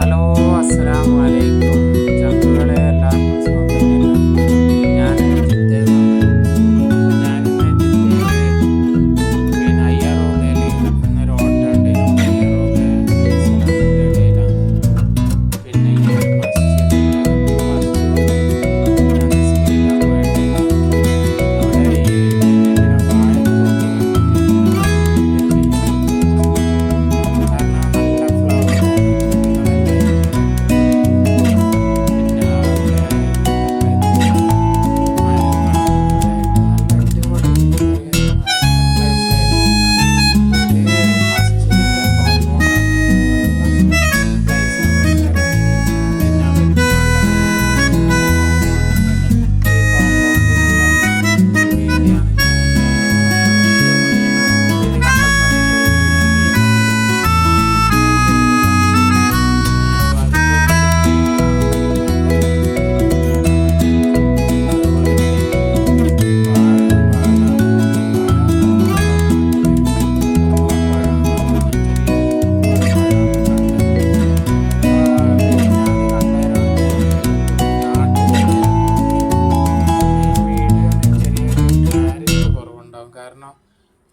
Aló, asalamu alaykum.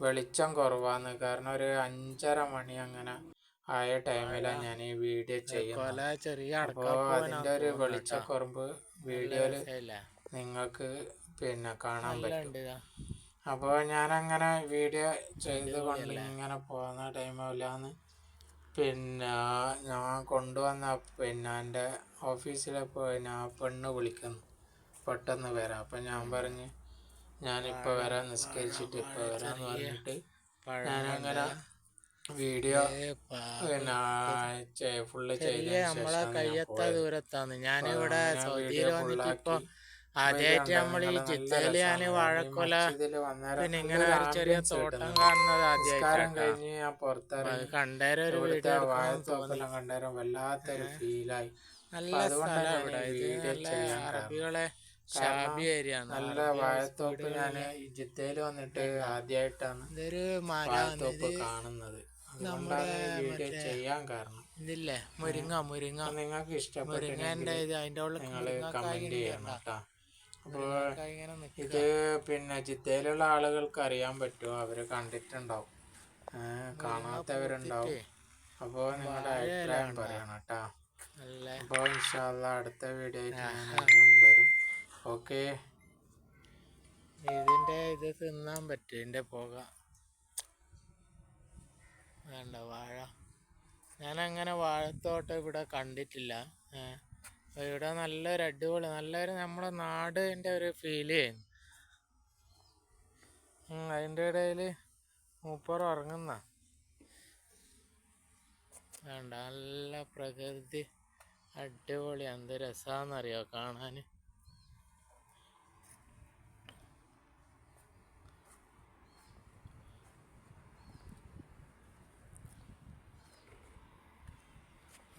വെളിച്ചം കുറവാന്ന്. കാരണം ഒരു അഞ്ചര മണി അങ്ങനെ ആയ ടൈമിലാണ് ഞാൻ ഈ വീഡിയോ ചെയ്യുന്നത് അപ്പോ അതിന്റെ അപ്പോൾ അതിന്റെ ഒരു വെളിച്ചക്കുറമ്പ് വീഡിയോയിൽ നിങ്ങൾക്ക് പിന്നെ കാണാൻ പറ്റും. അപ്പോൾ ഞാനങ്ങനെ വീഡിയോ ചെയ്ത് കൊണ്ട് ഇങ്ങനെ പോകുന്ന ടൈമില്ലാന്ന് പിന്നെ ഞാൻ കൊണ്ടുവന്ന പിന്നെ എന്റെ ഓഫീസിലെ പിന്നെ പെണ്ണ് വിളിക്കുന്നു. പെട്ടെന്ന് വരാം. അപ്പം ഞാൻ പറഞ്ഞ് ഞാനിപ്പോൾ വരാൻ നിസ്കരിച്ചിട്ട് ഇപ്പോൾ വരാന്ന് പറഞ്ഞിട്ട് ഞാനങ്ങനെ വീഡിയോ പിന്നെ ഫുള്ള് നമ്മളെ കയ്യെത്ത. ദൂരത്താണ്. ഞാനിവിടെ സൗദിയിൽ വന്നിട്ട് ഇപ്പൊ ആദ്യമായിട്ട് നമ്മൾ ഈ ജിദ്ദയിൽ ഞാൻ. വാഴക്കൊല പിന്നെ ഇങ്ങനെ ഒരു ചെറിയ തോട്ടം കാണുന്നത് ആദ്യമായിട്ടാണ് കണ്ടേരം ഒരു വീഡിയോ കണ്ടേരം വല്ലാത്തൊരു ഫീലായി നല്ല സ്ഥലമാണ് ഇത് നല്ല അറബികളെ നല്ല വാഴത്തോപ്പ് ഞാൻ ജിദ്ദയിൽ വന്നിട്ട് ആദ്യായിട്ടാണ് ഇതൊരു വാഴത്തോപ്പ് കാണുന്നത്. വീഡിയോ ചെയ്യാൻ കാരണം. ഇതില്ലേ? മുരിങ്ങ മുരിങ്ങ. നിങ്ങൾക്ക് ഇഷ്ടപ്പെട്ടു മുരിങ്ങന്റെ ഇത് അതിന്റെ ഉള്ളിൽ നിങ്ങൾ കമന്റ് ചെയ്യണം. കേട്ടോ. അപ്പോൾ. ഇത് പിന്നെ ജിദ്ദയിലുള്ള ആളുകൾക്ക് അറിയാൻ പറ്റുമോ? അവർ കണ്ടിട്ടുണ്ടാവും. കാണാത്തവരുണ്ടാവും. അപ്പോൾ നിങ്ങളുടെ അഭിപ്രായം പറയണം കേട്ടോ. അപ്പൊ അപ്പോൾ ഇൻഷാല്ല അടുത്ത വീഡിയോ ഓക്കെ. ഇതിന്റെ ഇത് തിന്നാൻ പറ്റും ഇതിന്റെ പുക. വേണ്ട വാഴ. ഞാൻ അങ്ങനെ വാഴത്തോട്ടം ഇവിടെ കണ്ടിട്ടില്ല. ഇവിടെ നല്ലൊരു അടിപൊളി നല്ലൊരു നമ്മുടെ നാടിന്റെ ഒരു ഫീൽ ചെയ്യുന്നു. അതിന്റെ ഇടയിൽ മൂപ്പർ ഉറങ്ങുന്ന. വേണ്ട നല്ല പ്രകൃതി അടിപൊളി. എന്ത് രസമാണെന്നറിയോ കാണാൻ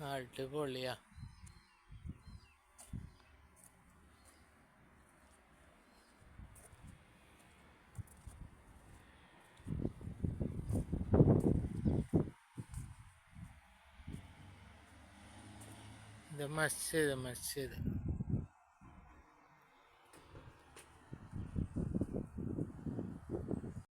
അടിപൊളിയാ. ഇത് മസ്ജിദ് മസ്ജിദ്.